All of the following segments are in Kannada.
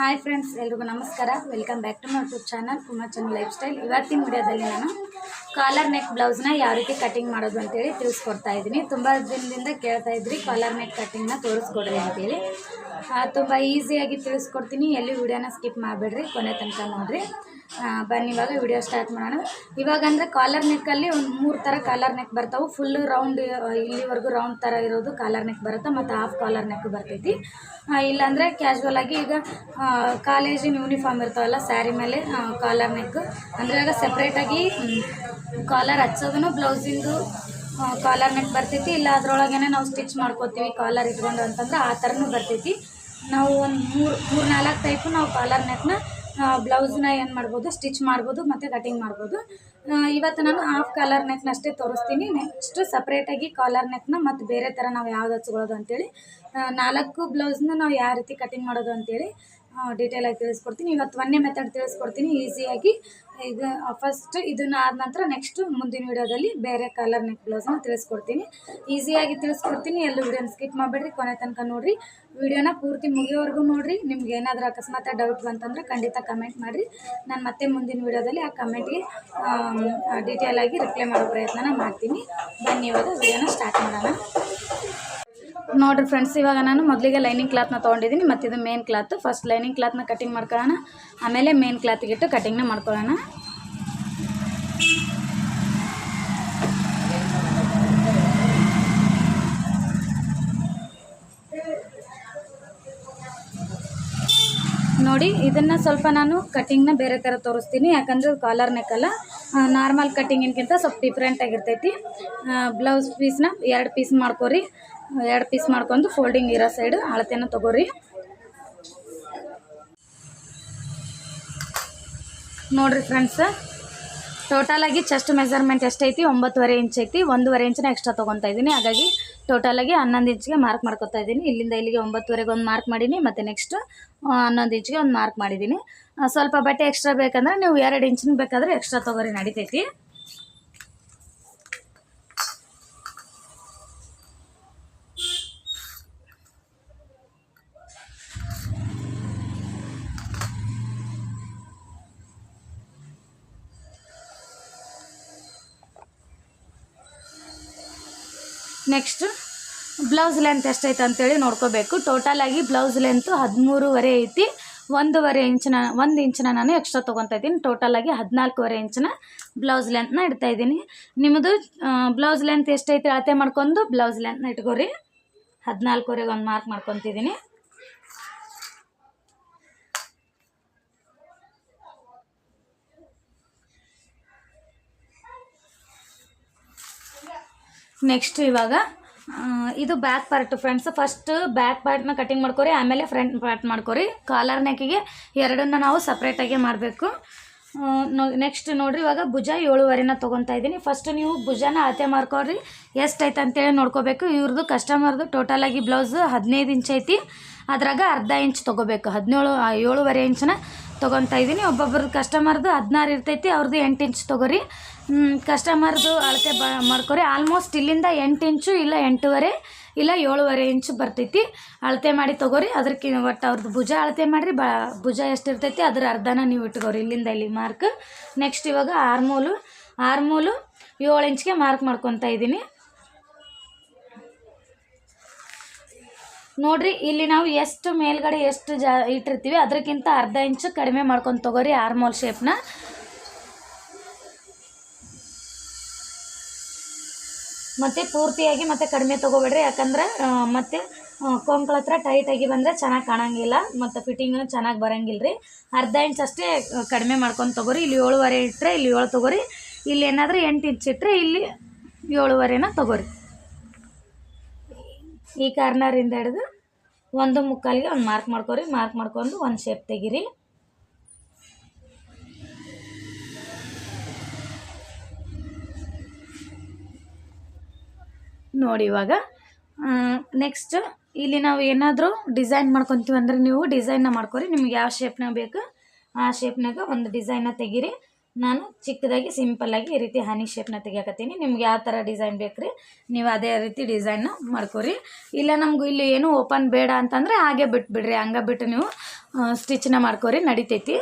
ಹಾಯ್ ಫ್ರೆಂಡ್ಸ್ ಎಲ್ರಿಗೂ ನಮಸ್ಕಾರ. Welcome back to my YouTube channel ಕುಮಾಚನ್ lifestyle ಇವತ್ತಿನ ವಿಡಿಯೋದಲ್ಲಿ ನಾನು ಕಾಲರ್ ನೆಕ್ ಬ್ಲೌಸ್ನ ಯಾವ ರೀತಿ ಕಟಿಂಗ್ ಮಾಡೋದು ಅಂತೇಳಿ ತಿಳಿಸ್ಕೊಡ್ತಾ ಇದ್ದೀನಿ. ತುಂಬ ದಿನದಿಂದ ಕೇಳ್ತಾ ಇದ್ರಿ ಕಾಲರ್ ನೆಕ್ ಕಟಿಂಗ್ನ ತೋರಿಸ್ಕೊಡ್ರಿ ಅಂತೇಳಿ. ತುಂಬ ಈಸಿಯಾಗಿ ತಿಳಿಸ್ಕೊಡ್ತೀನಿ. ಎಲ್ಲಿ ವಿಡಿಯೋನ ಸ್ಕಿಪ್ ಮಾಡಬೇಡ್ರಿ, ಕೊನೆ ತನಕ ನೋಡಿರಿ. ಬನ್ನಿ, ಇವಾಗ ವಿಡಿಯೋ ಸ್ಟಾರ್ಟ್ ಮಾಡೋಣ. ಇವಾಗ ಅಂದರೆ ಕಾಲರ್ ನೆಕ್ಕಲ್ಲಿ ಒಂದು ಮೂರು ಥರ ಕಾಲರ್ ನೆಕ್ ಬರ್ತಾವೆ. ಫುಲ್ ರೌಂಡ್ ಇಲ್ಲಿವರೆಗೂ ರೌಂಡ್ ಥರ ಇರೋದು ಕಾಲರ್ ನೆಕ್ ಬರುತ್ತೆ, ಮತ್ತು ಹಾಫ್ ಕಾಲರ್ ನೆಕ್ ಬರ್ತೈತಿ. ಇಲ್ಲಾಂದರೆ ಕ್ಯಾಶುವಲ್ ಆಗಿ ಈಗ ಕಾಲೇಜಿನ ಯೂನಿಫಾರ್ಮ್ ಇರ್ತಾವಲ್ಲ ಸ್ಯಾರಿ ಮೇಲೆ ಕಾಲರ್ ನೆಕ್ ಅಂದರೆ ಇವಾಗ ಸಪ್ರೇಟಾಗಿ ಕಾಲರ್ ಹಚ್ಚೋದನ್ನು ಬ್ಲೌಸಿಂದು ಕಾಲರ್ ನೆಕ್ ಬರ್ತೈತಿ. ಇಲ್ಲ ಅದ್ರೊಳಗೇನೆ ನಾವು ಸ್ಟಿಚ್ ಮಾಡ್ಕೋತೀವಿ ಕಾಲರ್ ಇಟ್ಕೊಂಡು ಅಂತಂದ್ರೆ ಆ ಥರನೂ ಬರ್ತೈತಿ. ನಾವು ಒಂದು ಮೂರು ಮೂರು ನಾಲ್ಕು ಟೈಪು ನಾವು ಕಾಲರ್ ನೆಕ್ನ ಬ್ಲೌಸ್ನ ಏನು ಮಾಡ್ಬೋದು ಸ್ಟಿಚ್ ಮಾಡ್ಬೋದು, ಮತ್ತು ಕಟಿಂಗ್ ಮಾಡ್ಬೋದು. ಇವತ್ತು ನಾನು ಹಾಫ್ ಕಾಲರ್ ನೆಕ್ನ ಅಷ್ಟೇ ತೋರಿಸ್ತೀನಿ. ನೆಕ್ಸ್ಟ್ ಸಪ್ರೇಟಾಗಿ ಕಾಲರ್ ನೆಕ್ನ ಮತ್ತು ಬೇರೆ ಥರ ನಾವು ಯಾವ್ದು ಹಚ್ಕೊಳ್ಳೋದು ಅಂತೇಳಿ ನಾಲ್ಕು ಬ್ಲೌಸ್ನ ನಾವು ಯಾವ ರೀತಿ ಕಟಿಂಗ್ ಮಾಡೋದು ಅಂತೇಳಿ ಡೀಟೇಲ್ ಆಗಿ ತಿಳಿಸ್ಕೊಡ್ತೀನಿ. ಇವತ್ತು ಒಂದೇ ಮೆಥಡ್ ತಿಳಿಸ್ಕೊಡ್ತೀನಿ. ಈಸಿಯಾಗಿ ಈಗ ಫಸ್ಟ್ ಇದನ್ನ ಆದ ನಂತರ ನೆಕ್ಸ್ಟ್ ಮುಂದಿನ ವಿಡಿಯೋದಲ್ಲಿ ಬೇರೆ ಕಲರ್ ನೆಕ್ ಬ್ಲೌಸ್ನ ತಿಳಿಸ್ಕೊಡ್ತೀನಿ. ಈಸಿಯಾಗಿ ತಿಳಿಸ್ಕೊಡ್ತೀನಿ. ಎಲ್ಲೂ ವೀಡಿಯೋನ ಸ್ಕಿಪ್ ಮಾಡಬೇಡ್ರಿ. ಕೊನೆ ತನಕ ನೋಡಿರಿ. ವಿಡಿಯೋನ ಪೂರ್ತಿ ಮುಗಿಯೋವರೆಗೂ ನೋಡಿರಿ. ನಿಮ್ಗೆ ಏನಾದರೂ ಅಕಸ್ಮಾತ್ ಡೌಟ್ ಬಂತಂದ್ರೆ ಖಂಡಿತ ಕಮೆಂಟ್ ಮಾಡಿರಿ. ನಾನು ಮತ್ತೆ ಮುಂದಿನ ವಿಡಿಯೋದಲ್ಲಿ ಆ ಕಮೆಂಟ್ಗೆ ಡೀಟೇಲಾಗಿ ರಿಪ್ಲೈ ಮಾಡೋ ಪ್ರಯತ್ನನ ಮಾಡ್ತೀನಿ. ಬನ್ನಿ ಇವಾಗ ವಿಡಿಯೋನ ಸ್ಟಾರ್ಟ್ ಮಾಡೋಣ. ನೋಡಿರಿ ಫ್ರೆಂಡ್ಸ್ ಇವಾಗ ನಾನು ಮೊದಲಿಗೆ ಲೈನಿಂಗ್ ಕ್ಲಾತ್ನ ತೊಗೊಂಡಿದ್ದೀನಿ ಮತ್ತು ಇದು ಮೇನ್ ಕ್ಲಾತ್ ಫಸ್ಟ್ ಲೈನಿಂಗ್ ಕ್ಲಾತ್ನ ಕಟಿಂಗ್ ಮಾಡ್ಕೊಳ್ಳೋಣ. ಆಮೇಲೆ ಮೇನ್ ಕ್ಲಾತ್ಗೆ ಇಟ್ಟು ಕಟಿಂಗ್ನ ಮಾಡ್ಕೊಳ್ಳೋಣ. ನೋಡಿ, ಇದನ್ನು ಸ್ವಲ್ಪ ನಾನು ಕಟಿಂಗ್ನ ಬೇರೆ ಥರ ತೋರಿಸ್ತೀನಿ. ಯಾಕಂದರೆ ಕಾಲರ್ ನೆಕ್ಕಲ್ಲ ನಾರ್ಮಲ್ ಕಟಿಂಗಿನ್ಗಿಂತ ಸ್ವಲ್ಪ ಡಿಫ್ರೆಂಟ್ ಆಗಿರ್ತೈತಿ. ಬ್ಲೌಸ್ ಪೀಸ್ನ ಎರಡು ಪೀಸ್ ಮಾಡ್ಕೊರಿ. ಎರಡು ಪೀಸ್ ಮಾಡ್ಕೊಂಡು ಫೋಲ್ಡಿಂಗ್ ಇರೋ ಸೈಡ್ ಅಳತೆನ ತಗೋರಿ. ನೋಡ್ರಿ ಫ್ರೆಂಡ್ಸ್ ಟೋಟಲಾಗಿ ಚೆಸ್ಟ್ ಮೆಸರ್ಮೆಂಟ್ ಎಷ್ಟೈತಿ? ಒಂಬತ್ತುವರೆ ಇಂಚ್ ಐತಿ. ಒಂದೂವರೆ ಇಂಚಿನ ಎಕ್ಸ್ಟ್ರಾ ತೊಗೊತಾ ಇದ್ದೀನಿ ಹಾಗಾಗಿ ಟೋಟಲಾಗಿ ಹನ್ನೊಂದು ಇಂಚ್ಗೆ ಮಾರ್ಕ್ ಮಾಡ್ಕೊತಾ ಇದ್ದೀನಿ ಇಲ್ಲಿಂದ ಇಲ್ಲಿಗೆ ಒಂಬತ್ತುವರೆಗೆ ಒಂದು ಮಾರ್ಕ್ ಮಾಡೀನಿ. ಮತ್ತು ನೆಕ್ಸ್ಟ್ ಹನ್ನೊಂದು ಇಂಚ್ಗೆ ಒಂದು ಮಾರ್ಕ್ ಮಾಡಿದ್ದೀನಿ ಸ್ವಲ್ಪ ಬಟ್ಟೆ ಎಕ್ಸ್ಟ್ರಾ ಬೇಕಂದ್ರೆ ನೀವು ಎರಡು ಇಂಚಿನ ಬೇಕಾದ್ರೆ ಎಕ್ಸ್ಟ್ರಾ ತೊಗೋರಿ. ನಡಿತೈತಿ. ನೆಕ್ಸ್ಟ್ ಬ್ಲೌಸ್ ಲೆಂತ್ ಎಷ್ಟೈತೆ ಅಂತೇಳಿ ನೋಡ್ಕೋಬೇಕು. ಟೋಟಲ್ ಆಗಿ ಬ್ಲೌಸ್ ಲೆಂತು ಹದಿಮೂರುವರೆ ಐತಿ. ಒಂದೂವರೆ ಇಂಚಿನ, ಒಂದು ಇಂಚಿನ ನಾನು ಎಕ್ಸ್ಟ್ರಾ ತೊಗೊತಾ ಇದ್ದೀನಿ. ಟೋಟಲ್ ಆಗಿ ಹದಿನಾಲ್ಕೂವರೆ ಇಂಚಿನ ಬ್ಲೌಸ್ ಲೆಂತ್ನ ಇಡ್ತಾ ಇದ್ದೀನಿ. ನಿಮ್ಮದು ಬ್ಲೌಸ್ ಲೆಂತ್ ಎಷ್ಟೈತೆ ಅಳತೆ ಮಾಡ್ಕೊಂಡು ಬ್ಲೌಸ್ ಲೆಂತ್ನ ಇಟ್ಕೋರಿ. ಹದಿನಾಲ್ಕೂವರೆಗೆ ಒಂದು ಮಾರ್ಕ್ ಮಾಡ್ಕೊತಿದ್ದೀನಿ. ನೆಕ್ಸ್ಟ್ ಇವಾಗ ಇದು back part friends first back ಪಾರ್ಟ್ನ cutting ಮಾಡ್ಕೊರಿ, ಆಮೇಲೆ ಫ್ರಂಟ್ ಪಾರ್ಟ್ ಮಾಡ್ಕೊರಿ. ಕಾಲರ್ ನೆಕ್ಕಿಗೆ ಎರಡನ್ನ ನಾವು ಸಪ್ರೇಟಾಗಿ ಮಾಡಬೇಕು. ನೆಕ್ಸ್ಟ್ ನೋಡ್ರಿ ಇವಾಗ ಭುಜ ಏಳುವರೆನ ತೊಗೊತಾ ಇದ್ದೀನಿ. ಫಸ್ಟ್ ನೀವು ಭುಜನ ಅಳತೆ ಮಾಡ್ಕೊರಿ. ಎಷ್ಟೈತೆ ಅಂತೇಳಿ ನೋಡ್ಕೋಬೇಕು. ಇವ್ರದ್ದು ಕಸ್ಟಮರ್ದು ಟೋಟಲಾಗಿ ಬ್ಲೌಸ್ ಹದಿನೈದು ಇಂಚ್ ಐತಿ. ಅದ್ರಾಗ ಅರ್ಧ ಇಂಚ್ ತೊಗೋಬೇಕು. ಹದಿನೇಳು ಏಳುವರೆ ಇಂಚನ ತೊಗೊತಾ ಇದ್ದೀನಿ. ಒಬ್ಬೊಬ್ರದ್ದು ಕಸ್ಟಮರ್ದು ಹದಿನಾರು ಇರ್ತೈತಿ ಅವ್ರದ್ದು ಎಂಟು ಇಂಚ್ ತೊಗೋರಿ. ಕಸ್ಟಮರ್ದು ಅಳತೆ ಬ ಮಾಡ್ಕೊರಿ. ಆಲ್ಮೋಸ್ಟ್ ಇಲ್ಲಿಂದ ಎಂಟು ಇಂಚು ಇಲ್ಲ ಎಂಟೂವರೆ, ಇಲ್ಲ ಏಳುವರೆ ಇಂಚು ಬರ್ತೈತಿ. ಅಳತೆ ಮಾಡಿ ತೊಗೋರಿ. ಅದಕ್ಕೆ ಒಟ್ಟು ಅವ್ರದ್ದು ಭುಜ ಅಳತೆ ಮಾಡಿರಿ. ಬ ಭುಜ ಎಷ್ಟು ಇರ್ತೈತಿ ಅದ್ರ ಅರ್ಧನ ನೀವು ಇಟ್ಕೋರಿ. ಇಲ್ಲಿಂದ ಇಲ್ಲಿ ಮಾರ್ಕ್ ನೆಕ್ಸ್ಟ್ ಇವಾಗ ಆರ್ಮೂಲು. ಆರ್ಮೂಲು ಏಳು ಇಂಚ್ಗೆ ಮಾರ್ಕ್ ಮಾಡ್ಕೊತಾ ಇದ್ದೀನಿ. ನೋಡ್ರಿ, ಇಲ್ಲಿ ನಾವು ಎಷ್ಟು ಮೇಲ್ಗಡೆ ಎಷ್ಟು ಜಾ ಇಟ್ಟಿರ್ತೀವಿ ಅದಕ್ಕಿಂತ ಅರ್ಧ ಇಂಚು ಕಡಿಮೆ ಮಾಡ್ಕೊಂಡು ತಗೋರಿ ಆರ್ಮೋಲ್ ಶೇಪ್ನ ಮತ್ತು ಪೂರ್ತಿಯಾಗಿ ಮತ್ತೆ ಕಡಿಮೆ ತೊಗೋಬೇಡ್ರಿ, ಯಾಕಂದ್ರೆ ಮತ್ತೆ ಕೊಂಕ್ಳ ಹತ್ರ ಟೈಟಾಗಿ ಬಂದರೆ ಚೆನ್ನಾಗಿ ಕಾಣಂಗಿಲ್ಲ, ಮತ್ತು ಫಿಟ್ಟಿಂಗ್ ಚೆನ್ನಾಗಿ ಬರಂಗಿಲ್ಲ ರೀ ಅರ್ಧ ಇಂಚ್ ಅಷ್ಟೇ ಕಡಿಮೆ ಮಾಡ್ಕೊಂಡು ತೊಗೋರಿ, ಇಲ್ಲಿ ಏಳುವರೆ ಇಟ್ಟರೆ ಇಲ್ಲಿ ಏಳು ತೊಗೋರಿ, ಇಲ್ಲಿ ಏನಾದರೂ ಎಂಟು ಇಂಚ್ ಇಟ್ಟರೆ ಇಲ್ಲಿ ಏಳುವರೆನ ತೊಗೋರಿ. ಈ ಕಾರ್ನರಿಂದ ಹಿಡಿದು ಒಂದು ಮುಕ್ಕಾಲಿಗೆ ಒಂದು ಮಾರ್ಕ್ ಮಾಡ್ಕೊರಿ, ಮಾರ್ಕ್ ಮಾಡ್ಕೊಂಡು ಒಂದು ಶೇಪ್ ತೆಗೀರಿ. ನೋಡಿ ಇವಾಗ ನೆಕ್ಸ್ಟ್ ಇಲ್ಲಿ ನಾವು ಏನಾದರೂ ಡಿಸೈನ್ ಮಾಡ್ಕೊತೀವಿ ಅಂದರೆ ನೀವು ಡಿಸೈನ್ನ ಮಾಡ್ಕೊರಿ, ನಿಮ್ಗೆ ಯಾವ ಶೇಪ್ನಾಗ ಬೇಕು, ಆ ಶೇಪ್ನಾಗ ಒಂದು ಡಿಸೈನ್ನ ತೆಗೀರಿ. ನಾನು ಚಿಕ್ಕದಾಗಿ ಸಿಂಪಲ್ಲಾಗಿ ಈ ರೀತಿ ಹನಿ ಶೇಪ್ನ ತೆಗಿಯಕತ್ತೀನಿ. ನಿಮ್ಗೆ ಯಾವ ಥರ ಡಿಸೈನ್ ಬೇಕು ರೀ ನೀವು ಅದೇ ರೀತಿ ಡಿಸೈನ್ನ ಮಾಡ್ಕೊರಿ. ಇಲ್ಲ ನಮಗೂ ಇಲ್ಲಿ ಏನು ಓಪನ್ ಬೇಡ ಅಂತಂದರೆ ಹಾಗೆ ಬಿಟ್ಬಿಡ್ರಿ. ಹಂಗೆ ಬಿಟ್ಟು ನೀವು ಸ್ಟಿಚ್ನ ಮಾಡ್ಕೊರಿ, ನಡಿತೈತಿ.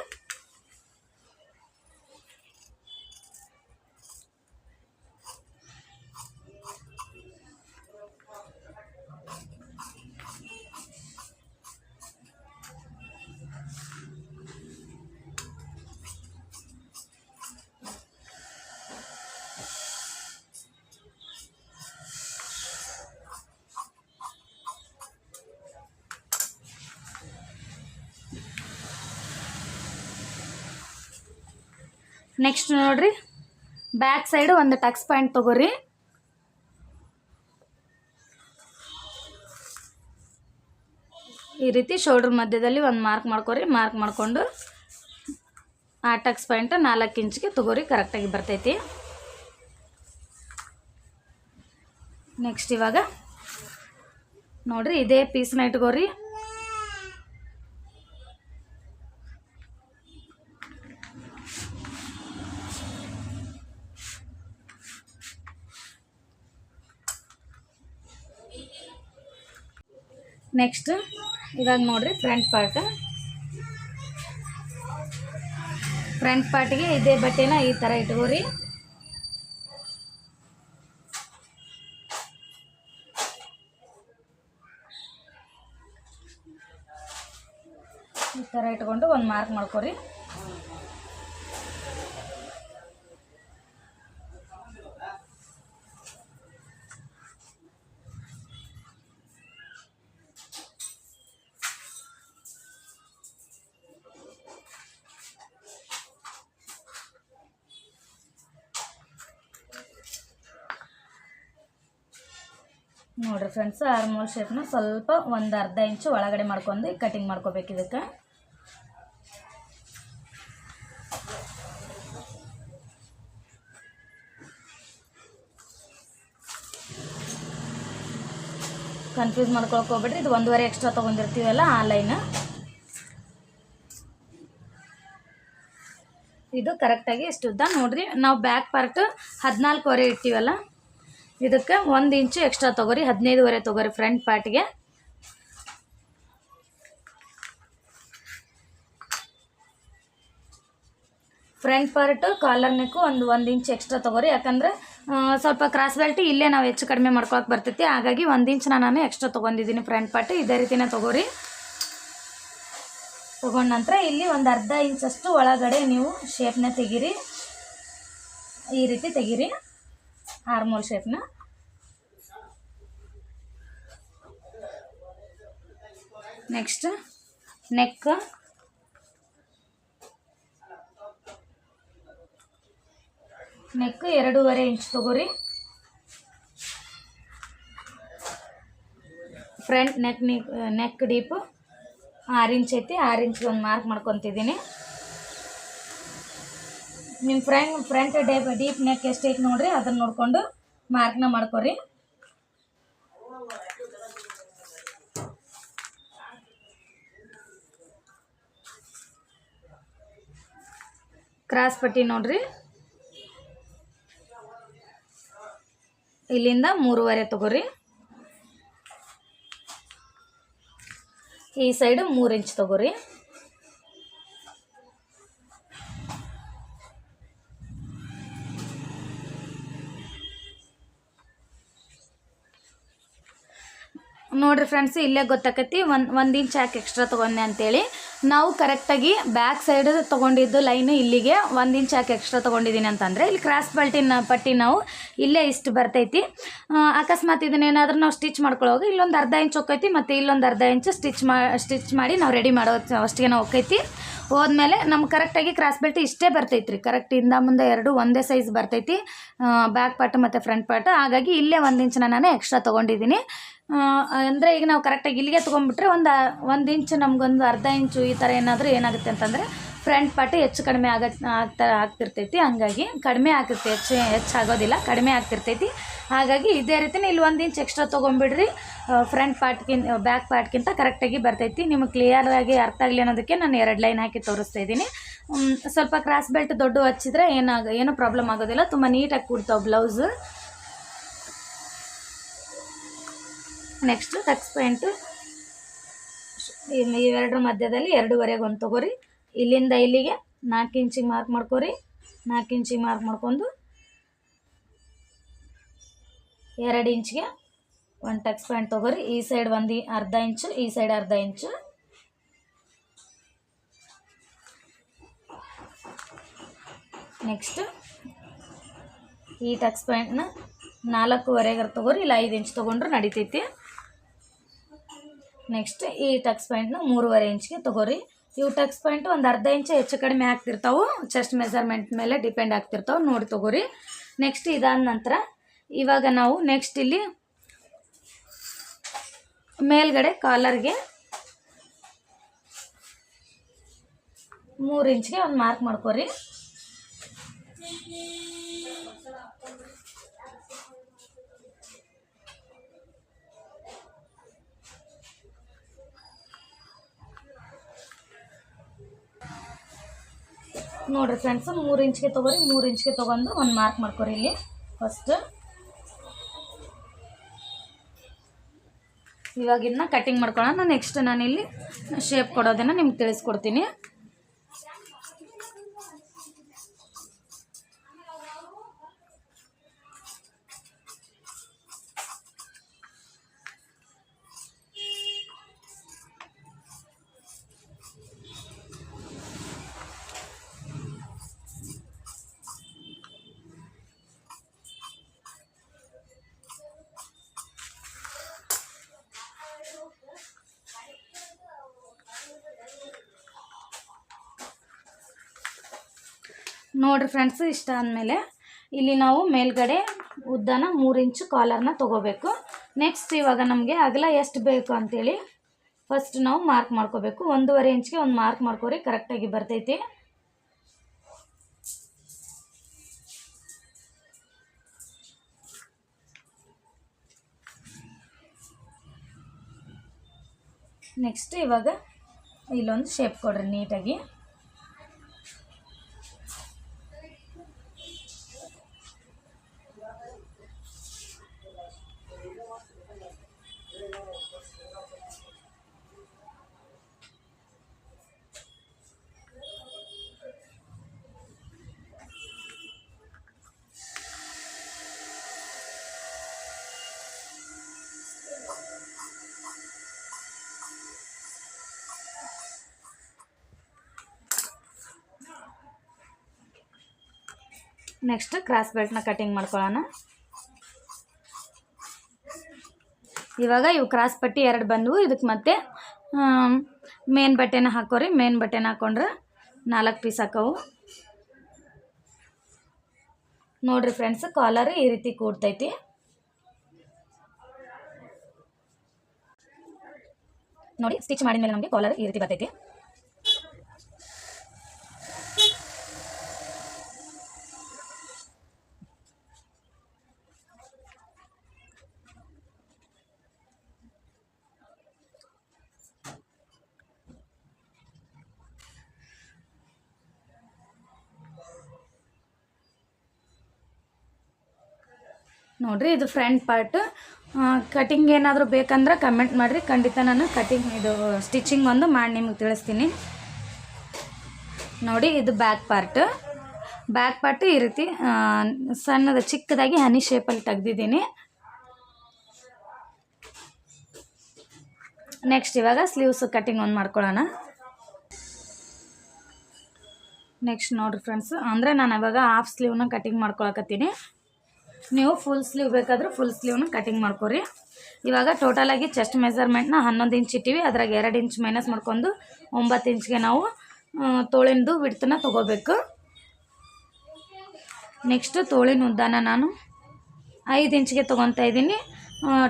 ನೆಕ್ಸ್ಟ್ ನೋಡ್ರಿ. ಬ್ಯಾಕ್ ಸೈಡ್ ಒಂದು ಟಕ್ಸ್ ಪಾಯಿಂಟ್ ತಗೋರಿ. ಈ ರೀತಿ ಶೋಲ್ಡ್ರ್ ಮಧ್ಯದಲ್ಲಿ ಒಂದು ಮಾರ್ಕ್ ಮಾಡ್ಕೊರಿ. ಮಾರ್ಕ್ ಮಾಡಿಕೊಂಡು ಆ ಟಕ್ಸ್ ಪಾಯಿಂಟ್ ನಾಲ್ಕು ಇಂಚ್ಗೆ ತಗೋರಿ. ಕರೆಕ್ಟಾಗಿ ಬರ್ತೈತಿ. ನೆಕ್ಸ್ಟ್ ಇವಾಗ ನೋಡ್ರಿ, ಇದೇ ಪೀಸ್ನ ಇಟ್ಕೋರಿ. ನೆಕ್ಸ್ಟ್ ಇವಾಗ ನೋಡ್ರಿ ಫ್ರಂಟ್ ಪಾರ್ಟ್ ಫ್ರಂಟ್ ಪಾರ್ಟಿಗೆ ಇದೇ ಬಟ್ಟೆನ ಈ ಥರ ಇಟ್ಕೋರಿ. ಈ ಥರ ಇಟ್ಕೊಂಡು ಒಂದು ಮಾರ್ಕ್ ಮಾಡ್ಕೊರಿ. ಫ್ರೆಂಡ್ಸ್ ಆರ್ಮೋಲ್ ಶೇಪ್ನ ಸ್ವಲ್ಪ ಒಂದು ಅರ್ಧ ಇಂಚು ಒಳಗಡೆ ಮಾಡ್ಕೊಂಡು ಕಟಿಂಗ್ ಮಾಡ್ಕೋಬೇಕು ಇದಕ್ಕೆ. ಕನ್ಫ್ಯೂಸ್ ಮಾಡ್ಕೊಳಕ್ಕೆ ಹೋಗ್ಬೇಡ್ರಿ, ಇದು ಒಂದೂವರೆ ಎಕ್ಸ್ಟ್ರಾ ತೊಗೊಂಡಿರ್ತೀವಲ್ಲ ಆ ಲೈನ್ ಇದು ಕರೆಕ್ಟಾಗಿ ಇಷ್ಟು ಉದ್ದ ನೋಡ್ರಿ, ನಾವು ಬ್ಯಾಕ್ ಪಾರ್ಟ್ ಹದಿನಾಲ್ಕುವರೆ ಇರ್ತೀವಲ್ಲ ಇದಕ್ಕೆ ಒಂದು ಇಂಚು ಎಕ್ಸ್ಟ್ರಾ ತೊಗೋರಿ, ಹದಿನೈದುವರೆ ತೊಗೋರಿ ಫ್ರಂಟ್ ಪಾರ್ಟಿಗೆ ಫ್ರಂಟ್ ಪಾರ್ಟ್ ಕಾಲರ್ ನೆಕ್ಕು ಒಂದು ಒಂದು ಇಂಚ್ ಎಕ್ಸ್ಟ್ರಾ ತೊಗೋರಿ, ಯಾಕಂದ್ರೆ ಸ್ವಲ್ಪ ಕ್ರಾಸ್ ಬೆಲ್ಟ್ ಇಲ್ಲೇ ನಾವು ಹೆಚ್ಚು ಕಡಿಮೆ ಮಾಡ್ಕೊಳಕ್ಕೆ ಬರ್ತೈತಿ, ಹಾಗಾಗಿ ಒಂದು ಇಂಚ್ ನಾನು ಎಕ್ಸ್ಟ್ರಾ ತೊಗೊಂಡಿದ್ದೀನಿ ಫ್ರಂಟ್ ಪಾರ್ಟ್ ಇದೇ ರೀತಿನೇ ತೊಗೋರಿ. ತೊಗೊಂಡ ನಂತರ ಇಲ್ಲಿ ಒಂದು ಅರ್ಧ ಇಂಚಷ್ಟು ಒಳಗಡೆ ನೀವು ಶೇಪ್ನ ತೆಗೀರಿ. ಈ ರೀತಿ ತೆಗೀರಿ. ಹಾರ್ಮೋಲ್ ಶೇಪ್ನ ನೆಕ್ಸ್ಟ್ ನೆಕ್ ನೆಕ್ ಎರಡೂವರೆ ಇಂಚ್ ತಗೋರಿ ಫ್ರಂಟ್ ನೆಕ್ ನೆಕ್ ಡೀಪು ಆರು ಇಂಚ್ ಐತಿ ಆರು ಇಂಚ್ ಒಂದು ಮಾರ್ಕ್ ಮಾಡ್ಕೊತಿದ್ದೀನಿ ನಿಮ್ಮ friend front day deep neck ಎಷ್ಟು ಐತಿ ನೋಡ್ರಿ ಅದನ್ನ ನೋಡಿಕೊಂಡು ಮಾರ್ಕ್ನ ಮಾಡ್ಕೊರಿ. ಕ್ರಾಸ್ ಪಟ್ಟಿ ನೋಡ್ರಿ. ಇಲ್ಲಿಂದ ಮೂರುವರೆ ತಗೋರಿ. ಈ ಸೈಡು ಮೂರು ಇಂಚ್ ತಗೋರಿ. ನೋಡ್ರಿ ಫ್ರೆಂಡ್ಸ್ ಇಲ್ಲೇ ಗೊತ್ತಾಕತಿ. ಒಂದು ಒಂದು ಇಂಚ್ ಯಾಕೆ ಎಕ್ಸ್ಟ್ರಾ ತೊಗೊಂಡೆ ಅಂತೇಳಿ. ನಾವು ಕರೆಕ್ಟಾಗಿ ಬ್ಯಾಕ್ ಸೈಡ್ ತೊಗೊಂಡಿದ್ದು ಲೈನು ಇಲ್ಲಿಗೆ ಒಂದು ಇಂಚ್ ಯಾಕೆ ಎಕ್ಸ್ಟ್ರಾ ತೊಗೊಂಡಿದ್ದೀನಿ ಅಂತಂದರೆ, ಇಲ್ಲಿ ಕ್ರಾಸ್ ಬಲ್ಟಿನ ಪಟ್ಟಿ ನಾವು ಇಲ್ಲೇ ಇಷ್ಟು ಬರ್ತೈತಿ. ಅಕಸ್ಮಾತ್ ಇದನ್ನೇನಾದ್ರೂ ನಾವು ಸ್ಟಿಚ್ ಮಾಡ್ಕೊಳ್ಳೋವಾಗ ಇಲ್ಲೊಂದು ಅರ್ಧ ಇಂಚ್ ಹೋಗ್ತೈತಿ ಮತ್ತು ಇಲ್ಲೊಂದು ಅರ್ಧ ಇಂಚ್ ಸ್ಟಿಚ್ ಮಾ ಸ್ಟಿಚ್ ಮಾಡಿ ನಾವು ರೆಡಿ ಮಾಡೋ ಅಷ್ಟಿಗೆ ನಾವು ಹೋಗ್ತೈತಿ ಹೋದ್ಮೇಲೆ ನಮ್ಗೆ ಕರೆಕ್ಟಾಗಿ ಕ್ರಾಸ್ ಬೆಲ್ಟ್ ಇಷ್ಟೇ ಬರ್ತೈತಿ ಕರೆಕ್ಟ್ ಇಂದ ಮುಂದೆ ಎರಡು ಒಂದೇ ಸೈಜ್ ಬರ್ತೈತಿ. ಬ್ಯಾಕ್ ಪಾರ್ಟ್ ಮತ್ತು ಫ್ರಂಟ್ ಪಾರ್ಟ್ ಹಾಗಾಗಿ ಇಲ್ಲೇ ಒಂದು ಇಂಚನ ನಾನು ಎಕ್ಸ್ಟ್ರಾ ತೊಗೊಂಡಿದ್ದೀನಿ. ಅಂದರೆ ಈಗ ನಾವು ಕರೆಕ್ಟಾಗಿ ಇಲ್ಲಿಗೆ ತೊಗೊಂಡ್ಬಿಟ್ರೆ ಒಂದು ಒಂದು ಇಂಚು ನಮಗೊಂದು ಅರ್ಧ ಇಂಚು ಈ ಥರ ಏನಾದರೂ ಏನಾಗುತ್ತೆ ಅಂತಂದರೆ ಫ್ರಂಟ್ ಪಾರ್ಟ್ ಹೆಚ್ಚು ಕಡಿಮೆ ಆಗ, ಆಗ್ತಾ, ಆಗ್ತಿರ್ತೈತಿ. ಹಂಗಾಗಿ ಕಡಿಮೆ ಆಗುತ್ತೆ ಹೆಚ್ಚು, ಹೆಚ್ಚಾಗೋದಿಲ್ಲ, ಕಡಿಮೆ ಆಗ್ತಿರ್ತೈತಿ. ಹಾಗಾಗಿ ಇದೇ ರೀತಿನೇ ಇಲ್ಲಿ ಒಂದು ಇಂಚ್ ಎಕ್ಸ್ಟ್ರಾ ತೊಗೊಂಬಿಡ್ರಿ ಫ್ರಂಟ್ ಪಾರ್ಟ್ಗಿಂತ ಬ್ಯಾಕ್ ಪಾರ್ಟ್ಗಿಂತ ಕರೆಕ್ಟಾಗಿ ಬರ್ತೈತಿ. ನಿಮಗೆ ಕ್ಲಿಯರಾಗಿ ಅರ್ಥ ಆಗಲಿ ಅನ್ನೋದಕ್ಕೆ ನಾನು ಎರಡು ಲೈನ್ ಹಾಕಿ ತೋರಿಸ್ತಾ ಇದ್ದೀನಿ. ಸ್ವಲ್ಪ ಕ್ರಾಸ್ ಬೆಲ್ಟ್ ದೊಡ್ಡ ಹಚ್ಚಿದ್ರೆ ಏನಾಗ, ಏನೂ ಪ್ರಾಬ್ಲಮ್ ಆಗೋದಿಲ್ಲ. ತುಂಬ ನೀಟಾಗಿ ಕೂಡ್ತಾವೆ ಬ್ಲೌಸ್ ನೆಕ್ಸ್ಟ್ ಟಕ್ಸ್ ಪ್ಯಾಂಟು ಇವ್- ಇವೆರಡರ ಮಧ್ಯದಲ್ಲಿ ಎರಡೂವರೆಗೆ ಒಂದು ತೊಗೊರಿ. ಇಲ್ಲಿಂದ ಇಲ್ಲಿಗೆ ನಾಲ್ಕು ಇಂಚಿಗೆ ಮಾರ್ಕ್ ಮಾಡ್ಕೊರಿ. ನಾಲ್ಕು ಇಂಚಿಗೆ ಮಾರ್ಕ್ ಮಾಡ್ಕೊಂಡು ಎರಡು ಇಂಚಿಗೆ ಒಂದು ಟಕ್ಸ್ ಪಾಯಿಂಟ್ ತೊಗೊರಿ. ಈ ಸೈಡ್ ಒಂದು ಅರ್ಧ ಇಂಚು, ಈ ಸೈಡ್ ಅರ್ಧ ಇಂಚು. ನೆಕ್ಸ್ಟು ಈ ಟಕ್ಸ್ ಪ್ಯಾಂಟ್ನ ನಾಲ್ಕೂವರೆಗಾರ ತೊಗೊರಿ. ಇಲ್ಲ ಐದು ಇಂಚ್ ತೊಗೊಂಡ್ರೆ ನಡಿತೈತಿ. ನೆಕ್ಸ್ಟ್ ಈ ಟಕ್ಸ್ ಪಾಯಿಂಟ್ನ ಮೂರುವರೆ ಇಂಚ್ಗೆ ತೊಗೋರಿ. ಇವು ಟಕ್ಸ್ ಪಾಯಿಂಟ್ ಒಂದು ಅರ್ಧ ಇಂಚು ಹೆಚ್ಚು ಕಡಿಮೆ ಆಗ್ತಿರ್ತಾವೆ. ಚೆಸ್ಟ್ ಮೆಜರ್ಮೆಂಟ್ ಮೇಲೆ ಡಿಪೆಂಡ್ ಆಗ್ತಿರ್ತಾವೆ. ನೋಡಿ ತೊಗೋರಿ. ನೆಕ್ಸ್ಟ್ ಇದಾದ ನಂತರ ಇವಾಗ ನಾವು ನೆಕ್ಸ್ಟ್ ಇಲ್ಲಿ ಮೇಲ್ಗಡೆ ಕಾಲರ್ಗೆ ಮೂರು ಇಂಚ್ಗೆ ಒಂದು ಮಾರ್ಕ್ ಮಾಡ್ಕೊರಿ. ನೋಡ್ರಿ ಫ್ರೆಂಡ್ಸ್ ಮೂರು ಇಂಚ್ಗೆ ತೊಗೊರಿ, ಮೂರು ಇಂಚ್ಗೆ ತೊಗೊಂಡು ಒಂದು ಮಾರ್ಕ್ ಮಾಡ್ಕೊರಿ ಇಲ್ಲಿ. ಫಸ್ಟ್ ಇವಾಗಿನ್ನ ಕಟ್ಟಿಂಗ್ ಮಾಡ್ಕೊಳ್ಳೋಣ ನೆಕ್ಸ್ಟ್ ನಾನಿಲ್ಲಿ ಶೇಪ್ ಕೊಡೋದನ್ನು ನಿಮ್ಗೆ ತಿಳಿಸ್ಕೊಡ್ತೀನಿ. ನೋಡ್ರಿ ಫ್ರೆಂಡ್ಸ್ ಇಷ್ಟ ಆದಮೇಲೆ ಇಲ್ಲಿ ನಾವು ಮೇಲ್ಗಡೆ ಉದ್ದನ ಮೂರು ಇಂಚು ಕಾಲರ್ನ ತೊಗೋಬೇಕು. ನೆಕ್ಸ್ಟ್ ಇವಾಗ ನಮಗೆ ಅಗಲ ಎಷ್ಟು ಬೇಕು ಅಂಥೇಳಿ ಫಸ್ಟ್ ನಾವು ಮಾರ್ಕ್ ಮಾಡ್ಕೋಬೇಕು. ಒಂದೂವರೆ ಇಂಚ್ಗೆ ಒಂದು ಮಾರ್ಕ್ ಮಾಡ್ಕೋರಿ ಕರೆಕ್ಟಾಗಿ ಬರ್ತೈತಿ. ನೆಕ್ಸ್ಟ್ ಇವಾಗ ಇಲ್ಲೊಂದು ಶೇಪ್ ಕೊಡ್ರಿ ನೀಟಾಗಿ. ನೆಕ್ಸ್ಟ್ ಕ್ರಾಸ್ ಬೆಲ್ಟ್ನ ಕಟಿಂಗ್ ಮಾಡ್ಕೊಳ್ಳೋಣ. ಇವಾಗ ಇವು ಕ್ರಾಸ್ ಪಟ್ಟಿ ಎರಡು ಬಂದವು. ಇದಕ್ಕೆ ಮತ್ತೆ ಮೇನ್ ಬಟ್ಟೆನ ಹಾಕೋರಿ. ಮೇನ್ ಬಟ್ಟೆನ ಹಾಕೊಂಡ್ರೆ ನಾಲ್ಕು ಪೀಸ್ ಹಾಕವು. ನೋಡ್ರಿ ಫ್ರೆಂಡ್ಸ್ ಕಾಲರ್ ಈ ರೀತಿ ಕೂಡ್ತೈತಿ. ನೋಡಿ ಸ್ಟಿಚ್ ಮಾಡಿದ ಮೇಲೆ ನಮಗೆ ಕಾಲರ್ ಈ ರೀತಿ ಬರ್ತೈತಿ. ನೋಡ್ರಿ, ಇದು ಫ್ರಂಟ್ ಪಾರ್ಟ್ ಕಟಿಂಗ್ ಏನಾದರೂ ಬೇಕಂದ್ರೆ ಕಮೆಂಟ್ ಮಾಡಿರಿ. ಖಂಡಿತ ನಾನು ಕಟಿಂಗ್ ಇದು ಸ್ಟಿಚಿಂಗ್ ಒಂದು ಮಾಡಿ ನಿಮಗೆ ತಿಳಿಸ್ತೀನಿ. ನೋಡಿ, ಇದು ಬ್ಯಾಕ್ ಪಾರ್ಟ್ ಬ್ಯಾಕ್ ಪಾರ್ಟ್ ಈ ರೀತಿ ಸಣ್ಣದ ಚಿಕ್ಕದಾಗಿ ಹನಿ ಶೇಪಲ್ಲಿ ತೆಗ್ದಿದ್ದೀನಿ. ನೆಕ್ಸ್ಟ್ ಇವಾಗ ಸ್ಲೀವ್ಸ್ ಕಟಿಂಗ್ ಒಂದು ಮಾಡ್ಕೊಳ್ಳೋಣ. ನೆಕ್ಸ್ಟ್ ನೋಡಿರಿ ಫ್ರೆಂಡ್ಸ್ ಅಂದರೆ ನಾನು ಇವಾಗ ಹಾಫ್ ಸ್ಲೀವ್ನ ಕಟಿಂಗ್ ಮಾಡ್ಕೊಳಕತ್ತೀನಿ. ನೀವು ಫುಲ್ ಸ್ಲೀವ್ ಬೇಕಾದರೂ ಫುಲ್ ಸ್ಲೀವ್ನ ಕಟಿಂಗ್ ಮಾಡ್ಕೊರಿ. ಇವಾಗ ಟೋಟಲಾಗಿ ಚೆಸ್ಟ್ ಮೆಸರ್ಮೆಂಟ್ನ ಹನ್ನೊಂದು ಇಂಚ್ ಇಟ್ಟಿವಿ. ಅದ್ರಾಗ ಎರಡು ಇಂಚ್ ಮೈನಸ್ ಮಾಡ್ಕೊಂಡು ಒಂಬತ್ತು ಇಂಚ್ಗೆ ನಾವು ತೋಳಿನದು ವಿಡ್ತನ್ನ ತೊಗೋಬೇಕು. ನೆಕ್ಸ್ಟು ತೋಳಿನ ಉದ್ದಾನ ನಾನು ಐದು ಇಂಚ್ಗೆ ತೊಗೊತಾ ಇದ್ದೀನಿ.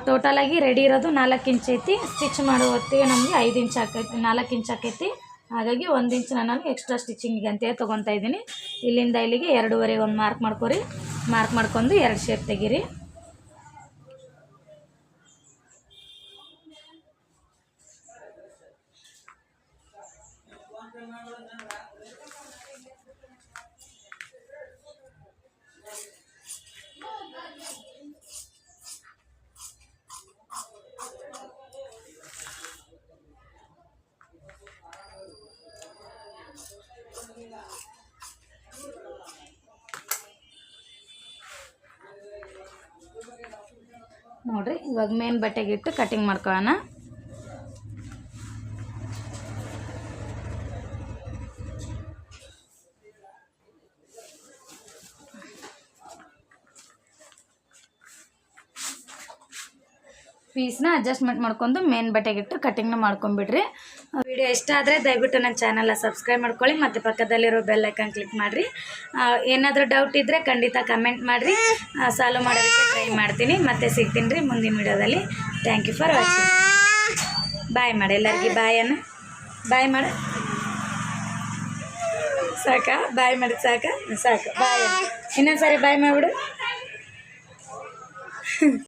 ಟೋಟಲಾಗಿ ರೆಡಿ ಇರೋದು ನಾಲ್ಕು ಇಂಚ್ ಐತಿ. ಸ್ಟಿಚ್ ಮಾಡೋ ಹೊತ್ತಿಗೆ ನಮಗೆ ಐದು ಇಂಚ್ ಆಕೈತಿ, ನಾಲ್ಕು ಇಂಚ್ ಆಕೈತಿ. ಹಾಗಾಗಿ ಒಂದು ಇಂಚ್ ನಾನು ಎಕ್ಸ್ಟ್ರಾ ಸ್ಟಿಚಿಂಗಿಗೆ ಅಂತೇಳಿ ತೊಗೊತಾ ಇದ್ದೀನಿ. ಇಲ್ಲಿಂದ ಇಲ್ಲಿಗೆ ಎರಡೂವರೆಗೆ ಒಂದು ಮಾರ್ಕ್ ಮಾಡ್ಕೊರಿ. ಮಾರ್ಕ್ ಮಾಡ್ಕೊಂಡು ಎರಡು ಶೇಪ್ ತೆಗೀರಿ. ನೋಡಿರಿ, ಇವಾಗ ಮೇನ್ ಬಟ್ಟೆಗೆ ಇಟ್ಟು ಕಟಿಂಗ್ ಮಾಡ್ಕೊಳ್ಳೋಣ. ಪೀಸ್ನ ಅಡ್ಜಸ್ಟ್ಮೆಂಟ್ ಮಾಡ್ಕೊಂಡು ಮೇನ್ ಬಟ್ಟೆಗಿಟ್ಟು ಕಟಿಂಗ್ನ ಮಾಡ್ಕೊಂಡ್ಬಿಡ್ರಿ. ವಿಡಿಯೋ ಇಷ್ಟ ಆದರೆ ದಯವಿಟ್ಟು ನನ್ನ ಚಾನಲ್ನ ಸಬ್ಸ್ಕ್ರೈಬ್ ಮಾಡ್ಕೊಳ್ಳಿ, ಮತ್ತು ಪಕ್ಕದಲ್ಲಿರೋ ಬೆಲ್ಲೈಕನ್ ಕ್ಲಿಕ್ ಮಾಡಿರಿ. ಏನಾದರೂ ಡೌಟ್ ಇದ್ದರೆ ಖಂಡಿತ ಕಮೆಂಟ್ ಮಾಡಿರಿ. ಸಾಲ್ವ್ ಮಾಡೋದಕ್ಕೆ ಮಾಡ್ತೀನಿ. ಮತ್ತೆ ಸಿಗ್ತೀನಿ ರೀ ಮುಂದಿನ ವಿಡಿಯೋದಲ್ಲಿ. Thank you for watching bye ಮಾಡಿ ಎಲ್ಲರಿಗೆ. ಬಾಯ್ ಅನ್ನ ಬಾಯ್ ಮಾಡ. ಸಾಕ? ಬಾಯ್ ಮಾಡಿ. ಸಾಕ? ಸಾಕು. ಬಾಯ್ ಇನ್ನೊಂದು ಸಾರಿ ಬಾಯ್ ಮಾಡಿಬಿಡು.